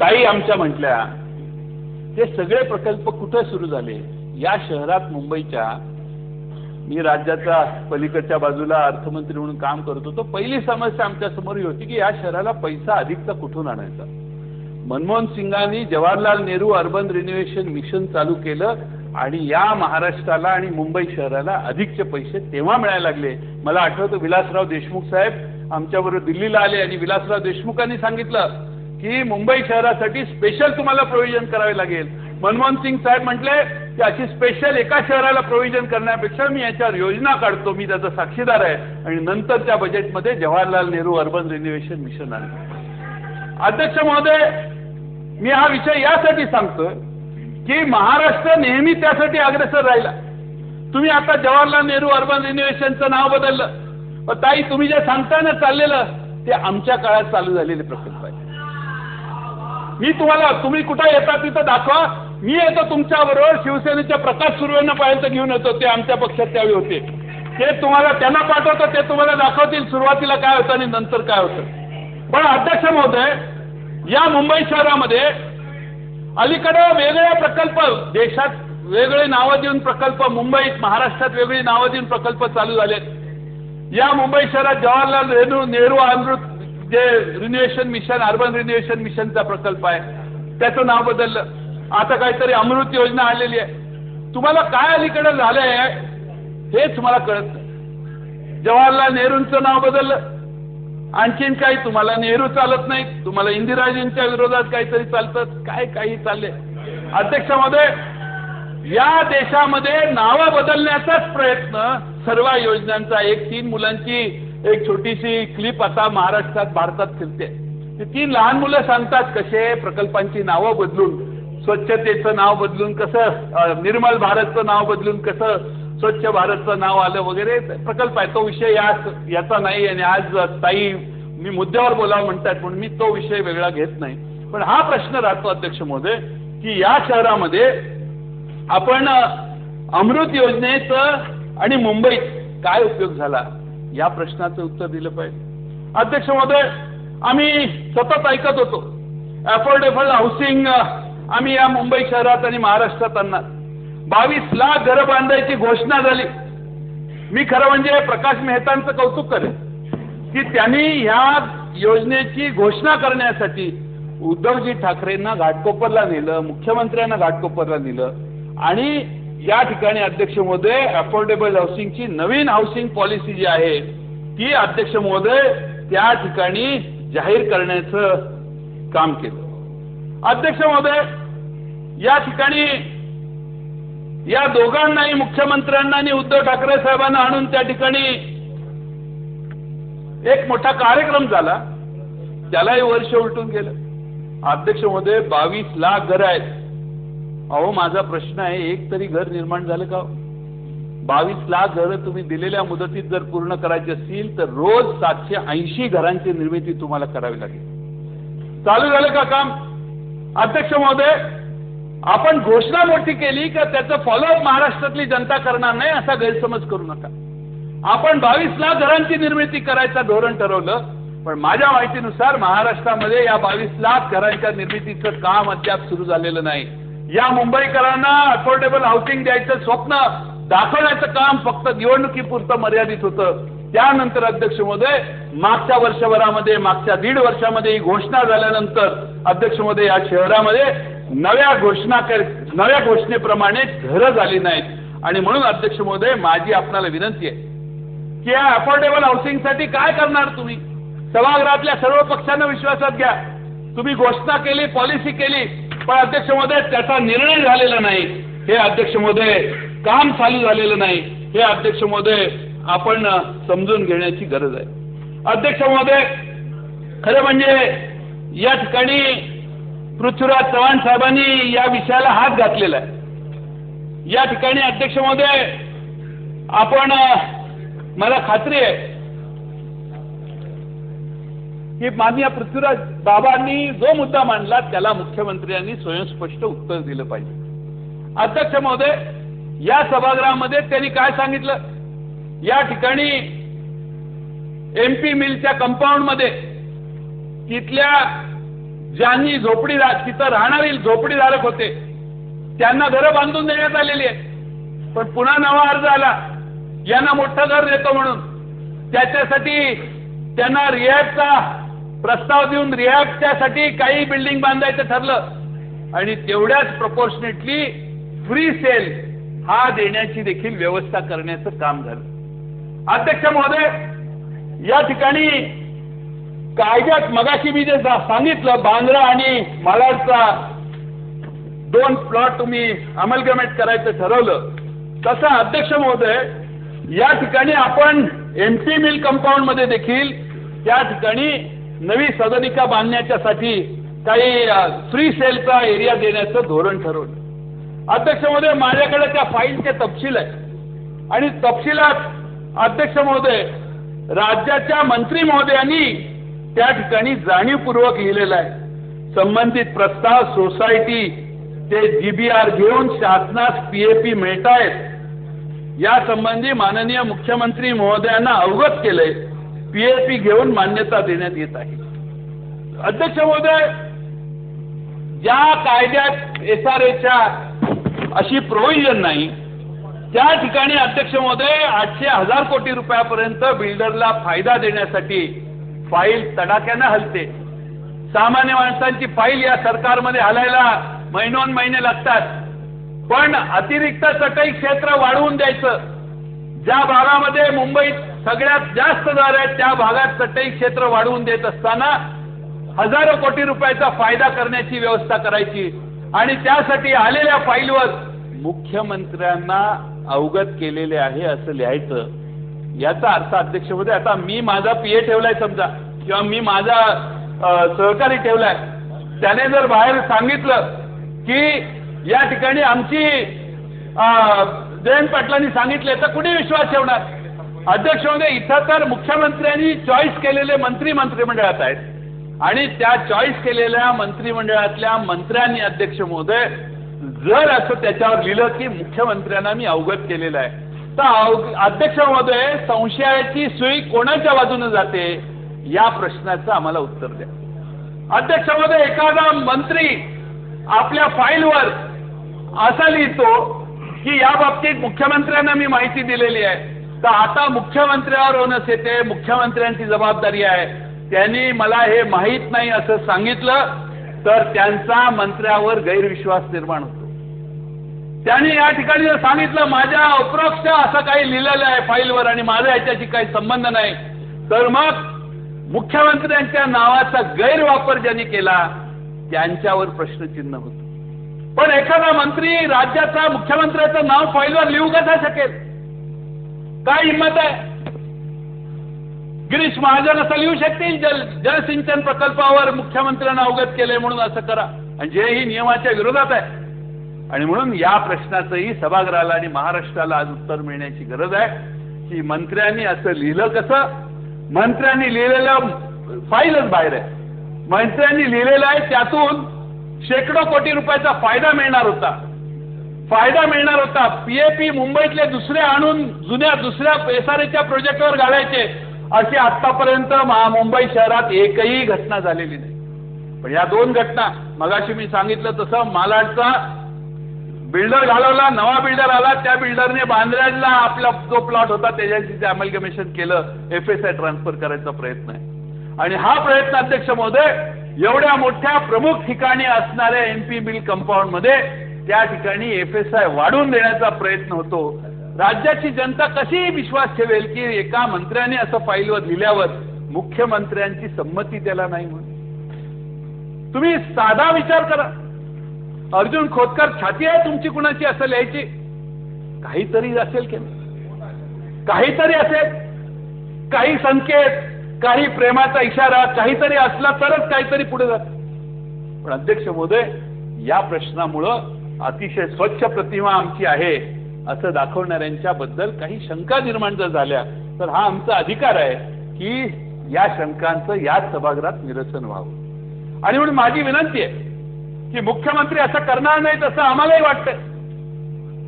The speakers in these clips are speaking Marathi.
ताई आमच्या म्हटल्या ते सगळे प्रकल्प कुठे सुरू झाले? या शहरात मुंबईच्या मी राज्याच्या पलीकडच्या बाजूला अर्थमंत्री म्हणून काम करत होतो पहिली समस्या आमच्यासमोर ही होती की या शहराला पैसा अधिकचा कुठून आणायचा? Manmohan सिंगांनी Jawaharlal Nehru urban renovation mission चालू केलं आणि या महाराष्ट्राला आणि मुंबई शहराला अधिकचे पैसे तेव्हा मिळायला लागले. मला आठवतं विलासराव देशमुख साहेब आमच्याबरोबर दिल्लीला आले आणि विलासराव देशमुखांनी सांगितलं की मुंबई शहरासाठी स्पेशल तुम्हाला प्रोव्हिजन करावे लागेल. मनमोहन सिंग साहेब म्हटले की अशी स्पेशल एका शहराला प्रोव्हिजन करण्यापेक्षा मी याच्यावर योजना काढतो मी त्याचा साक्षीदार आहे. आणि नंतरच्या बजेटमध्ये Jawaharlal Nehru urban renovation mission आहे. अध्यक्ष महोदय मी हा विषय यासाठी सांगतोय की महाराष्ट्र नेहमी त्यासाठी अग्रेसर राहिला. तुम्ही आता जवाहरलाल नेहरू अर्बन रिनोव्हेशनचं नाव बदललं. पण ताई तुम्ही जे सांगताय ना चाललेलं ते आमच्या काळात चालू झालेले प्रकल्प आहे मी तुम्हाला तुम्ही कुठं येता तिथं दाखवा. मी येतो तुमच्या बरोबर शिवसेनेच्या प्रकाश सुर्वेंना पर्यंत घेऊन येतो. ते आमच्या पक्षात त्यावेळी होते. ते तुम्हाला त्यांना पाठवतो ते तुम्हाला दाखवतील सुरुवातीला काय होतं आणि नंतर काय होतं. पण अध्यक्ष महोदय या मुंबई शहरामध्ये अलीकडे वेगळ्या प्रकल्प देशात वेगळे नावं देऊन प्रकल्प मुंबईत महाराष्ट्रात वेगळी नावं देऊन प्रकल्प चालू झालेत. या मुंबई शहरात जवाहरलाल नेहरू नेहरू अमृत जे रिन्युएशन मिशन अर्बन रिन्युएशन मिशनचा प्रकल्प आहे त्याचं नाव बदललं. आता काहीतरी अमृत योजना आलेली आहे. तुम्हाला काय अलीकडे झालंय हेच मला कळत नाही. जवाहरलाल नेहरूंचं नाव बदललं. आणखीन काही तुम्हाला नेहरू चालत नाही. तुम्हाला इंदिराजींच्या विरोधात काहीतरी चालतं काय काही चालले अध्यक्षामध्ये या देशामध्ये नावं बदलण्याचाच प्रयत्न सर्व योजनांचा एक तीन मुलांची एक छोटीशी क्लिप आता महाराष्ट्रात भारतात फिरते. ती तीन लहान मुलं सांगतात कसे प्रकल्पांची नावं बदलून स्वच्छतेचं नाव बदलून कसं निर्मल भारतचं नाव बदलून कसं स्वच्छ भारतचं नाव आलं वगैरे प्रकल्प आहे. तो विषय या याचा नाही आणि आज ताई मी मुद्द्यावर बोलावं म्हणतात म्हणून मी तो विषय वेगळा घेत नाही. पण हा प्रश्न राहतो अध्यक्ष महोदय की या शहरामध्ये आपण अमृत योजनेचं आणि मुंबईत काय उपयोग झाला? या प्रश्नाचं उत्तर दिलं पाहिजे. अध्यक्ष महोदय आम्ही सतत ऐकत होतो. अफोर्डेबल हाऊसिंग आम्ही या मुंबई शहरात आणि महाराष्ट्रात आणणार. बावीस लाख घरं बांधायची घोषणा झाली. मी खरं म्हणजे प्रकाश मेहतांचं कौतुक करेन की त्यांनी ह्या योजनेची घोषणा करण्यासाठी उद्धवजी ठाकरेंना घाटकोपरला नेलं मुख्यमंत्र्यांना घाटकोपरला नेलं आणि या ठिकाणी अध्यक्ष महोदय अफोर्डेबल हाऊसिंगची नवीन हाऊसिंग पॉलिसी जी आहे ती अध्यक्ष महोदय त्या ठिकाणी जाहीर करण्याचं काम केलं. अध्यक्ष महोदय या ठिकाणी या दोघांनाही मुख्यमंत्र्यांना आणि उद्धव ठाकरे साहेबांना आणून त्या ठिकाणी एक मोठा कार्यक्रम झाला. त्यालाही वर्ष उलटून गेलं. अध्यक्ष महोदय बावीस लाख घर आहेत. अहो माझा प्रश्न आहे एक तरी घर निर्माण झालं का? बावीस लाख घरं तुम्ही दिलेल्या मुदतीत जर पूर्ण करायची असतील तर रोज सातशे ऐंशी घरांची निर्मिती तुम्हाला करावी लागेल. चालू झालं का काम? अध्यक्ष महोदय आपण घोषणा मोठी केली का त्याचं फॉलोअप महाराष्ट्रातली जनता करणार नाही असा गैरसमज करू नका. आपण बावीस लाख घरांची निर्मिती करायचं धोरण ठरवलं पण माझ्या माहितीनुसार महाराष्ट्रामध्ये या बावीस लाख घरांच्या निर्मितीचं काम अद्याप सुरू झालेलं नाही. या मुंबईकरांना अफोर्डेबल हाऊसिंग द्यायचं स्वप्न दाखवण्याचं काम फक्त निवडणुकीपुरतं मर्यादित होतं. त्यानंतर अध्यक्ष महोदय मागच्या वर्षभरामध्ये मागच्या दीड वर्षामध्ये ही घोषणा झाल्यानंतर अध्यक्ष महोदय या शहरामध्ये नव्या घोषणा कर नव्या घोषणेप्रमाणे घरं झाली नाहीत. आणि म्हणून अध्यक्ष महोदय माझी आपणाला विनंती आहे की या अफोर्डेबल हाऊसिंगसाठी काय करणार तुम्ही? सभागृहातल्या सर्व पक्षांना विश्वासात घ्या. तुम्ही घोषणा केली पॉलिसी केली पण अध्यक्ष महोदय त्याचा निर्णय झालेला नाही. हे अध्यक्ष महोदय काम चालू झालेलं नाही. हे अध्यक्ष महोदय आपण समजून घेण्याची गरज आहे. अध्यक्ष महोदय खरं म्हणजे या ठिकाणी पृथ्वीराज चव्हाण साहेबांनी या विषयाला हात घातलेला आहे. या ठिकाणी अध्यक्ष महोदय आपण मला खात्री आहे की माननीय पृथ्वीराज बाबांनी जो मुद्दा मांडला त्याला मुख्यमंत्र्यांनी स्वयंस्पष्ट उत्तर दिलं पाहिजे. अध्यक्ष महोदय या सभागृहामध्ये त्यांनी काय सांगितलं? या ठिकाणी एमपी मिलच्या कंपाऊंडमध्ये तिथल्या ज्यांनी झोपडी तिथं राहणारी झोपडीधारक होते त्यांना घरं बांधून देण्यात आलेली आहेत. पण पुन्हा नवा अर्ज आला. यांना मोठं घर देतो म्हणून. त्याच्यासाठी त्यांना रिहॅबचा प्रस्ताव देऊन रिहॅबच्यासाठी काही बिल्डिंग बांधायचं ठरलं. आणि तेवढ्याच प्रपोर्शनेटली फ्री सेल हा देण्याची देखील व्यवस्था करण्याचं काम झालं. अध्यक्ष महोदय या ठिकाणी कायद्यात मगाशी मी जे सांगितलं बांद्रा आणि मालाडचा दोन प्लॉट तुम्ही अमलगमेट करायचं ठरवलं. तसं अध्यक्ष महोदय या ठिकाणी आपण एम पी मिल कंपाऊंडमध्ये देखील त्या ठिकाणी नवी सदनिका बांधण्याच्यासाठी काही फ्री सेलचा एरिया देण्याचं धोरण ठरवलं. अध्यक्ष महोदय माझ्याकडे त्या फाईलचे तपशील आहे आणि तपशिलात अध्यक्ष महोदय राज्याच्या मंत्री महोदयांनी त्या ठिकाणी जाणीवपूर्वक लिहिलेलं आहे. संबंधित प्रस्ताव सोसायटी ते जीबीआर घेऊन शासनास पीएपी मिळतायत. या संबंधी माननीय मुख्यमंत्री महोदयांना अवगत केलंय. पीएपी घेऊन मान्यता देण्यात येत आहे. अध्यक्ष महोदय ज्या कायद्यात एस आर एच्या अशी प्रोव्हिजन नाही त्या ठिकाणी अध्यक्ष महोदय आठशे हजार कोटी रुपयापर्यंत बिल्डरला फायदा देण्यासाठी फाईल तडाख्यानं हलते. सामान्य माणसांची फाईल या सरकारमध्ये हलायला महिनोन महिने लागतात. पण अतिरिक्त चटई क्षेत्र वाढवून द्यायचं. ज्या भागामध्ये मुंबईत सगळ्यात जास्त दर त्या भागात चटई क्षेत्र वाढवून देत असताना हजारो कोटी रुपयाचा फायदा करण्याची व्यवस्था करायची. आणि त्यासाठी आलेल्या फाईलवर मुख्यमंत्र्यांना अवगत केलेले आहे असं लिहायचं. याचा अर्थ अध्यक्षमध्ये आता मी माझा पीए ठेवलाय समजा किंवा मी माझा सहकारी ठेवलाय. त्याने जर बाहेर सांगितलं की या ठिकाणी आमची जयंत पाटलांनी सांगितले तर कुणी विश्वास ठेवणार? अध्यक्षमध्ये इथं तर मुख्यमंत्र्यांनी चॉईस केलेले मंत्री मंत्रिमंडळात आहेत. आणि त्या चॉईस केलेल्या मंत्रिमंडळातल्या मंत्र्यांनी अध्यक्ष महोदय जर असं त्याच्यावर लिहिलं की मुख्यमंत्र्यांना मी अवगत केलेलं आहे तर अव- अध्यक्ष महोदय संशयाची सुई कोणाच्या बाजूने जाते? या प्रश्नाचं आम्हाला उत्तर द्या. अध्यक्ष महोदय एखादा मंत्री आपल्या फाईलवर असा लिहितो की या बाबतीत मुख्यमंत्र्यांना मी माहिती दिलेली आहे. तर आता मुख्यमंत्र्यावर ओनस येते मुख्यमंत्र्यांची जबाबदारी आहे. त्यांनी मला हे माहीत नाही असं सांगितलं तर त्यांचा मंत्र्यावर गैरविश्वास निर्माण होतो. त्यांनी या ठिकाणी जर सांगितलं माझ्या अप्रोक्ष असं काही लिहिलेलं आहे फाईलवर आणि माझा याच्याशी काही संबंध नाही तर मग मुख्यमंत्र्यांच्या नावाचा गैरवापर ज्यांनी केला त्यांच्यावर प्रश्नचिन्ह होतं. पण एखादा मंत्री राज्याचा मुख्यमंत्र्याचं नाव फाईलवर लिहू कसा शकेल? काय हिंमत आहे. गिरीश महाजन असं लिहू शकतील जल जलसिंचन प्रकल्पावर मुख्यमंत्र्यांना अवगत केलंय म्हणून असं करा. आणि जे ही नियमाच्या विरोधात आहे. आणि म्हणून या प्रश्नाचंही सभागृहाला आणि महाराष्ट्राला आज उत्तर मिळण्याची गरज आहे. की मंत्र्यांनी असं लिहिलं कसं? मंत्र्यांनी लिहिलेलं फाईलच बाहेर आहे. मंत्र्यांनी लिहिलेलं आहे त्यातून शेकडो कोटी रुपयाचा फायदा मिळणार होता. फायदा मिळणार होता. पीएपी मुंबईतले दुसरे आणून जुन्या दुसऱ्या एसआरएच्या प्रोजेक्टवर घालायचे अशी आतापर्यंत महा- मुंबई शहरात एकही घटना झालेली नाही. पण या दोन घटना मगाशी मी सांगितलं तसं मालाडचा बिल्डर घालवला नवा बिल्डर आला त्या बिल्डरने बांद्र्याला आपला जो प्लॉट होता त्याच्याशी ते अमलगमेशन केलं एफ एस आय ट्रान्सफर करायचा प्रयत्न आहे. आणि हा प्रयत्न अध्यक्ष महोदय एवढ्या मोठ्या प्रमुख ठिकाणी असणाऱ्या एनपी पी कंपाऊंडमध्ये त्या ठिकाणी एफ एस आय वाढवून देण्याचा प्रयत्न होतो. राज्याची जनता कशीही विश्वास ठेवेल की एका मंत्र्याने असं फाईलवर लिहिल्यावर मुख्यमंत्र्यांची संमती त्याला नाही म्हणून. तुम्ही साधा विचार करा. अर्जुन खोतकर छाती आहे तुमची कुणाची असं लिहायची? काहीतरी असेल की काहीतरी असेल. काही संकेत काही प्रेमाचा इशारा काहीतरी असला तरच काहीतरी पुढे जात. पण अध्यक्ष महोदय या प्रश्नामुळं अतिशय स्वच्छ प्रतिमा आमची आहे असं दाखवणाऱ्यांच्या बद्दल काही शंका निर्माण जर झाल्या तर हा आमचा अधिकार आहे की या शंकांचं याच सभागृहात निरसन व्हावं. आणि म्हणून माझी विनंती आहे की मुख्यमंत्री असं करणार नाहीत असं आम्हालाही वाटतंय.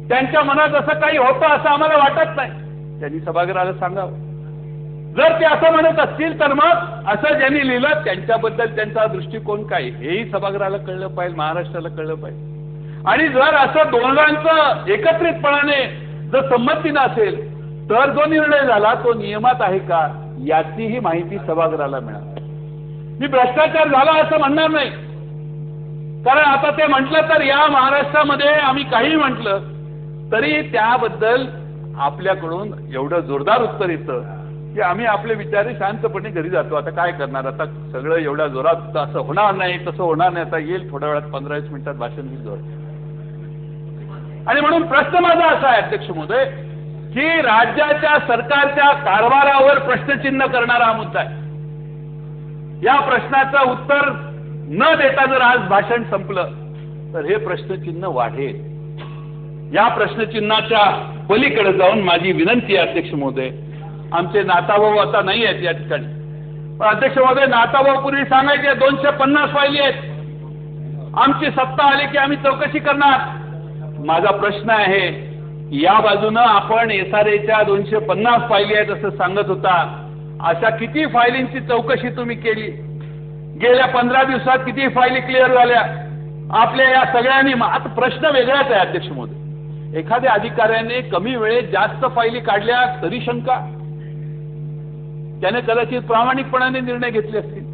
त्यांच्या मनात असं काही होतं असं आम्हाला वाटत नाही. त्यांनी सभागृहाला सांगावं. जर ते असं म्हणत असतील तर मग असं ज्यांनी लिहिलं त्यांच्याबद्दल त्यांचा दृष्टिकोन काय हेही सभागृहाला कळलं पाहिजे महाराष्ट्राला कळलं पाहिजे. आणि जर असं दोघांचं एकत्रितपणाने जर संमतीनं असेल तर जो निर्णय झाला तो नियमात आहे का याचीही माहिती सभागृहाला मिळाली. मी भ्रष्टाचार झाला असं म्हणणार नाही. कारण आता ते म्हटलं तर या महाराष्ट्रामध्ये आम्ही काही म्हटलं तरी त्याबद्दल आपल्याकडून एवढं जोरदार उत्तर येतं की आम्ही आपले विचारे शांतपणे घरी जातो. आता काय करणार? आता सगळं एवढ्या जोरात असं होणार नाही तसं होणार नाही. आता येईल थोड्या वेळात पंधरा वीस मिनिटात भाषण होईल जोर आणि म्हणून प्रश्न माझा असा आहे अध्यक्ष महोदय की राज्याच्या सरकारच्या कारभारावर प्रश्नचिन्ह करणारा हा मुद्दा आहे. या प्रश्नाचं उत्तर न देता जर आज भाषण संपलं तर हे प्रश्नचिन्ह वाढेल. या प्रश्नचिन्हाच्या पलीकडे जाऊन माझी विनंती आहे अध्यक्ष महोदय. आमचे नाताभाऊ आता नाही आहेत या ठिकाणी. पण अध्यक्ष महोदय नाताभाऊ पूर्वी सांगायचे दोनशे पन्नास फायली आहेत. आमची सत्ता आली की आम्ही चौकशी करणार. माझा प्रश्न आहे या बाजूनं आपण एस आर एच्या दोनशे पन्नास फायली आहेत असं सांगत होता. अशा किती फायलींची चौकशी तुम्ही केली? गेल्या पंधरा दिवसात किती फायली क्लिअर झाल्या? आपल्या या सगळ्यांनी आता प्रश्न वेगळाच आहे अध्यक्ष मोदी एखाद्या अधिकाऱ्याने कमी वेळेत जास्त फायली काढल्या तरी शंका. त्याने कदाचित प्रामाणिकपणाने निर्णय घेतले असतील.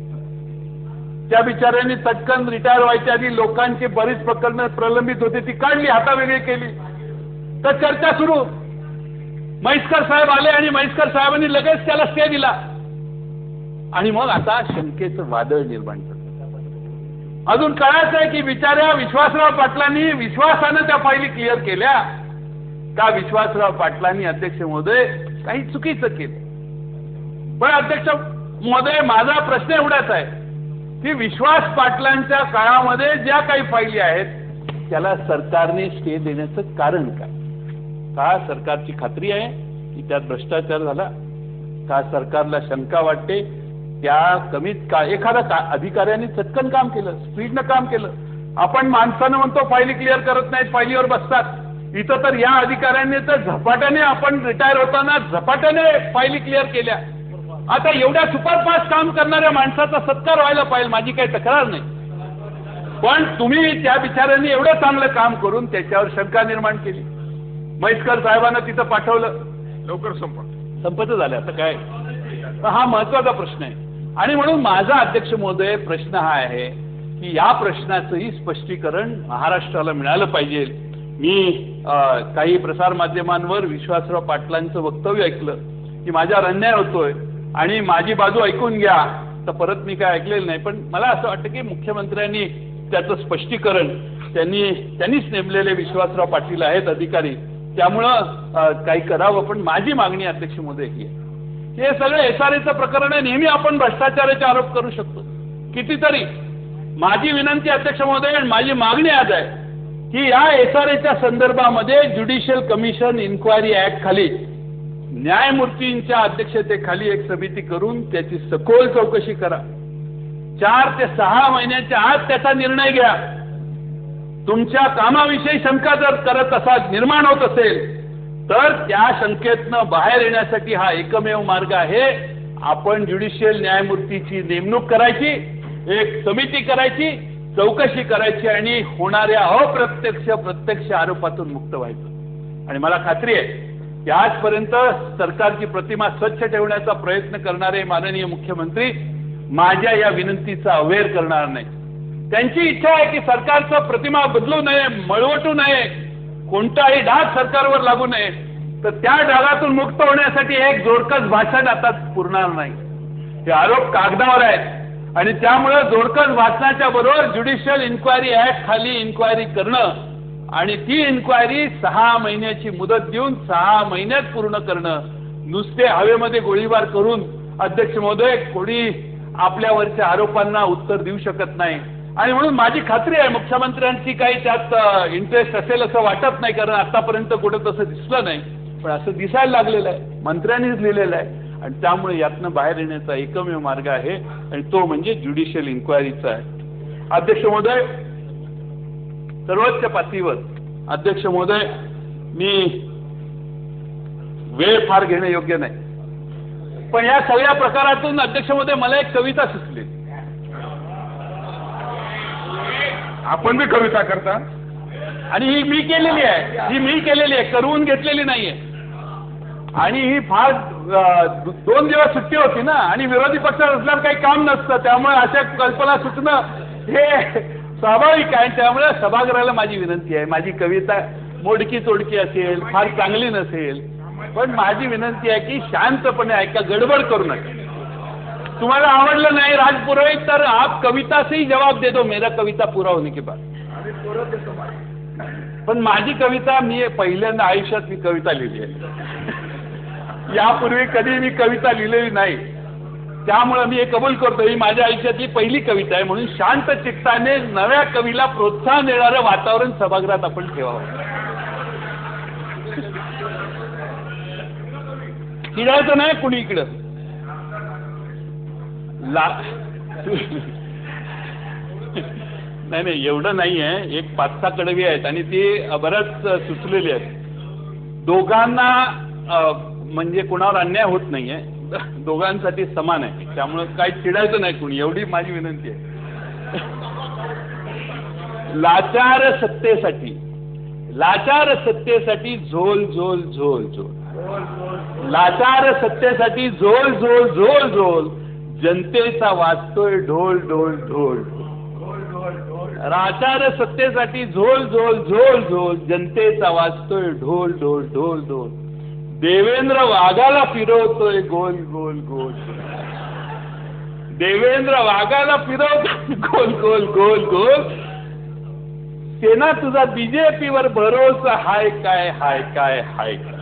त्या बिचाऱ्यांनी तटकन रिटायर व्हायच्या आधी लोकांची बरीच प्रकरणं प्रलंबित होती ती काढली हातावेगळी केली. तर चर्चा सुरू. म्हैसकर साहेब आले आणि म्हैसकर साहेबांनी लगेच त्याला स्टे दिला. आणि मग आता शंकेचं वादळ निर्माण झालं. अजून कळायचं आहे की बिचाऱ्या विश्वासराव पाटलांनी विश्वासानं त्या फायली क्लिअर केल्या. का विश्वासराव पाटलांनी अध्यक्ष महोदय काही चुकीचं केलं? पण अध्यक्ष महोदय माझा प्रश्न एवढाच आहे. की विश्वास पाटलांच्या काळामध्ये ज्या काही फायली आहेत त्याला सरकारने स्टे देण्याचं कारण काय? का सरकारची खात्री आहे? की त्यात भ्रष्टाचार झाला? का सरकारला शंका वाटते? त्या कमीत का एखादा का अधिकाऱ्याने चटकन काम केलं स्पीडनं काम केलं. आपण माणसानं म्हणतो फायली क्लिअर करत नाहीत फायलीवर बसतात. इथं तर या अधिकाऱ्यांनी तर झपाट्याने आपण रिटायर होताना झपाट्याने फायली क्लिअर केल्या. आता एवढ्या सुपरफास्ट काम करणाऱ्या माणसाचा सत्कार व्हायला पाहिजे माझी काही तक्रार नाही. पण तुम्ही त्या बिचाऱ्यांनी एवढं चांगलं काम करून त्याच्यावर शंका निर्माण केली. म्हैसकर साहेबांना तिथं पाठवलं. लवकर संपा संपत झालं आता काय? तर हा महत्त्वाचा प्रश्न आहे. आणि म्हणून माझा अध्यक्ष महोदय प्रश्न हा आहे की या प्रश्नाचंही स्पष्टीकरण महाराष्ट्राला मिळालं पाहिजे. मी काही प्रसारमाध्यमांवर विश्वासराव पाटलांचं वक्तव्य ऐकलं की माझ्यावर अन्याय होतोय. आणि माझी बाजू ऐकून घ्या. तर परत मी काय ऐकलेलं नाही पण मला असं वाटतं की मुख्यमंत्र्यांनी त्याचं स्पष्टीकरण त्यांनी त्यांनीच नेमलेले विश्वासराव पाटील आहेत अधिकारी. त्यामुळं काही करावं पण माझी मागणी अध्यक्ष महोदय ही आहे. हे सगळं एस आर एचं प्रकरण आहे नेहमी आपण भ्रष्टाचाराचे आरोप करू शकतो. कितीतरी. माझी विनंती अध्यक्ष महोदय आणि माझी मागणी आज आहे की या एस आर एच्या संदर्भामध्ये ज्युडिशियल कमिशन इन्क्वायरी ऍक्ट खाली न्यायमूर्तींच्या अध्यक्षतेखाली एक समिती करून त्याची सखोल चौकशी करा. चार ते सहा महिन्याच्या आत त्याचा निर्णय घ्या. तुमच्या कामाविषयी शंका जर करत असा निर्माण होत असेल तर त्या शंकेतनं बाहेर येण्यासाठी हा एकमेव मार्ग आहे. आपण ज्युडिशियल न्यायमूर्तीची नेमणूक करायची एक समिती करायची चौकशी करायची आणि होणाऱ्या अप्रत्यक्ष प्रत्यक्ष आरोपातून मुक्त व्हायचं. आणि मला खात्री आहे की आजपर्यंत सरकारची प्रतिमा स्वच्छ ठेवण्याचा प्रयत्न करणारे माननीय मुख्यमंत्री माझ्या या विनंतीचा अवेअर करणार नाही त्यांची इच्छा आहे की सरकारचं प्रतिमा बदलू नये मळवटू नये कोणताही डाग सरकारवर लागू नये तर त्या डागातून मुक्त होण्यासाठी एक जोडकस भाषण आता पुरणार नाही. हे आरोप कागदावर आहेत आणि त्यामुळं जोडकस भाषणाच्या बरोबर ज्युडिशियल इन्क्वायरी ऍक्ट खाली इन्क्वायरी करणं आणि ती इन्क्वायरी सहा महिन्याची मुदत देऊन सहा महिन्यात पूर्ण करणं. नुसते हवेमध्ये गोळीबार करून अध्यक्ष महोदय कोणी आपल्यावरच्या आरोपांना उत्तर देऊ शकत नाही. आणि म्हणून माझी खात्री आहे मुख्यमंत्र्यांची काही त्यात इंटरेस्ट असेल असं वाटत नाही कारण आतापर्यंत कुठं तसं दिसलं नाही. पण असं दिसायला लागलेलं आहे. मंत्र्यांनीच लिहिलेलं आहे. आणि त्यामुळे यातनं बाहेर येण्याचा एकमेव मार्ग आहे. आणि तो म्हणजे ज्युडिशियल इन्क्वायरीचा आहे. अध्यक्ष महोदय सर्वोच्च पातळीवर. अध्यक्ष महोदय मी वेळ फार घेणं योग्य नाही. पण या सगळ्या प्रकारातून अध्यक्षमध्ये मला एक कविता सुचली. आपण बी कविता करता? आणि ही मी केलेली आहे. ही मी केलेली आहे. करवून घेतलेली नाहीये. आणि ही फार दोन दिवस सुट्टी होती ना. आणि विरोधी पक्षात असल्यावर काही काम नसतं. त्यामुळे अशा कल्पना सुचणं हे स्वाभाविक आहे त्यामुळे सभागृहाला माझी विनंती आहे. माझी कविता मोडकी तोडकी असेल फार चांगली नसेल पण माझी विनंती आहे की शांतपणे ऐका गडबड करू नका. तुम्हाला आवडलं नाही राज पुरोहित तर आप कविता से ही जवाब दे दो मेरा कविता पूरा होने के बाद. पण माझी कविता मी पहिल्यांदा आयुष्यात मी कविता लिहिली आहे. यापूर्वी कधी मी कविता लिहिलेली नाही. त्यामुळे मी हे कबूल करतो ही माझ्या आयुष्यातली पहिली कविता आहे. म्हणून शांत चित्ताने नव्या कवीला प्रोत्साहन देणारं वातावरण सभागृहात आपण ठेवावं. चिडायचं नाही कुणी इकडं. ला नाही नाही एवढं नाही आहे. एक पाच सहा कडवी आहेत आणि ती बऱ्याच सुचलेली आहेत. दोघांना म्हणजे कुणावर अन्याय होत नाही आहे दोघांसाठी समान आहे. त्यामुळं काही चिडायचं नाही कुणी. एवढी माझी विनंती आहे. लाचार सत्तेसाठी लाचार सत्तेसाठी झोल झोल झोल झोल. लाचार सत्तेसाठी झोल झोल झोल झोल. जनतेचा वाजतोय ढोल ढोल ढोल. राचार सत्तेसाठी झोल झोल झोल झोल. जनतेचा वाजतोय ढोल ढोल ढोल ढोल. देवेंद्र वाघाला फिरवतोय गोल गोल गोल. देवेंद्र वाघाला फिरवतोय गोल गोल गोल गोल. सेना तुझा बीजेपीवर भरोसा हाय काय हाय काय हाय काय.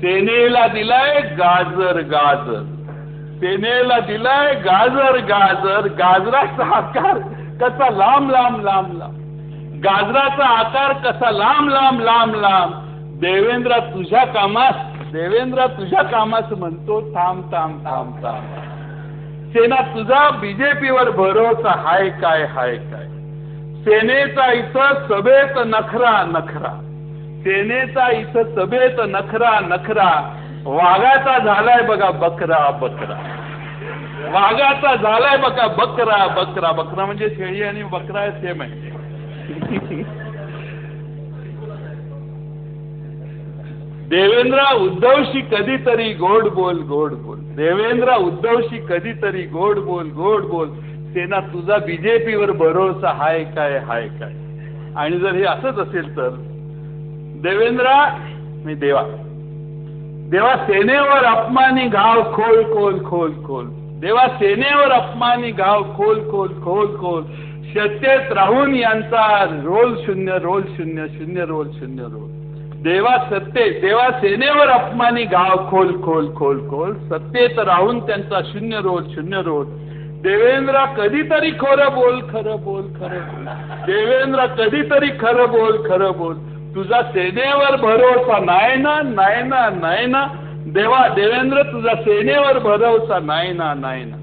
सेनेला दिलाय गाजर गाजर. सेनेला दिलाय गाजर गाजर. गाजराचा आकार कसा लांब लांब लांब लांब. गाजराचा आकार कसा लांब लांब लांब लांब. देवेंद्र तुझ्या कामास देवेंद्र तुझ्या कामास म्हणतो थांब थांब थांब थांब. सेना तुझा बीजेपीवर भरोसा हाय काय हाय काय. सेनेचा इथं सभेत नखरा नखरा. सेनेचा इथं सभेत नखरा नखरा. वाघाचा झालाय बघा बकरा बकरा. वाघाचा झालाय बघा बकरा बकरा बकरा. म्हणजे शेळी आणि बकरा सेम आहे देवेंद्र उद्धवशी कधीतरी गोड बोल गोड बोल. देवेंद्र उद्धवशी कधीतरी गोड बोल गोड बोल. सेना तुझा बीजेपीवर भरोसा हाय काय हाय काय? आणि जर हे असंच असेल तर? देवेंद्र मी देवा. देवा सेनेवर अपमानी घाव खोल खोल खोल खोल. देवा सेनेवर अपमानी घाव खोल खोल खोल खोल. सत्तेत राहून यांचा रोल शून्य रोल शून्य शून्य रोल शून्य रोल. देवा सत्ते देवा सेनेवर अपमानी गाव खोल खोल खोल खोल. सत्तेत राहून त्यांचा शून्य रोल शून्य रोल. देवेंद्र कधीतरी खरं बोल खरं बोल खरं बोल. देवेंद्र कधीतरी खरं बोल खरं बोल. तुझा सेनेवर भरोसा नाही ना नाही ना नाही ना. देवा देवेंद्र तुझा सेनेवर भरोसा नाही ना नाही ना.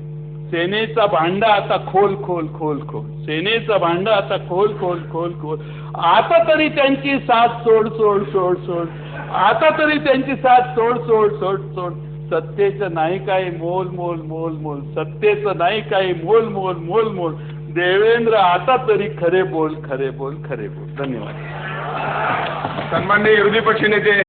सेनेचा भांडा आता खोल खोल खोल खोल. सेनेचा भांडा आता खोल खोल खोल खोल. आता तरी त्यांची साथ सोड सोड सोड सोड. आता तरी त्यांची साथ सोड सोड सोड सोड. सत्तेचं नाही काही मोल मोल मोल मोल. सत्तेचं नाही काही मोल मोल मोल मोल. देवेंद्र आता तरी खरे बोल खरे बोल खरे बोल. धन्यवाद. सन्मान्य विरोधी पक्षनेते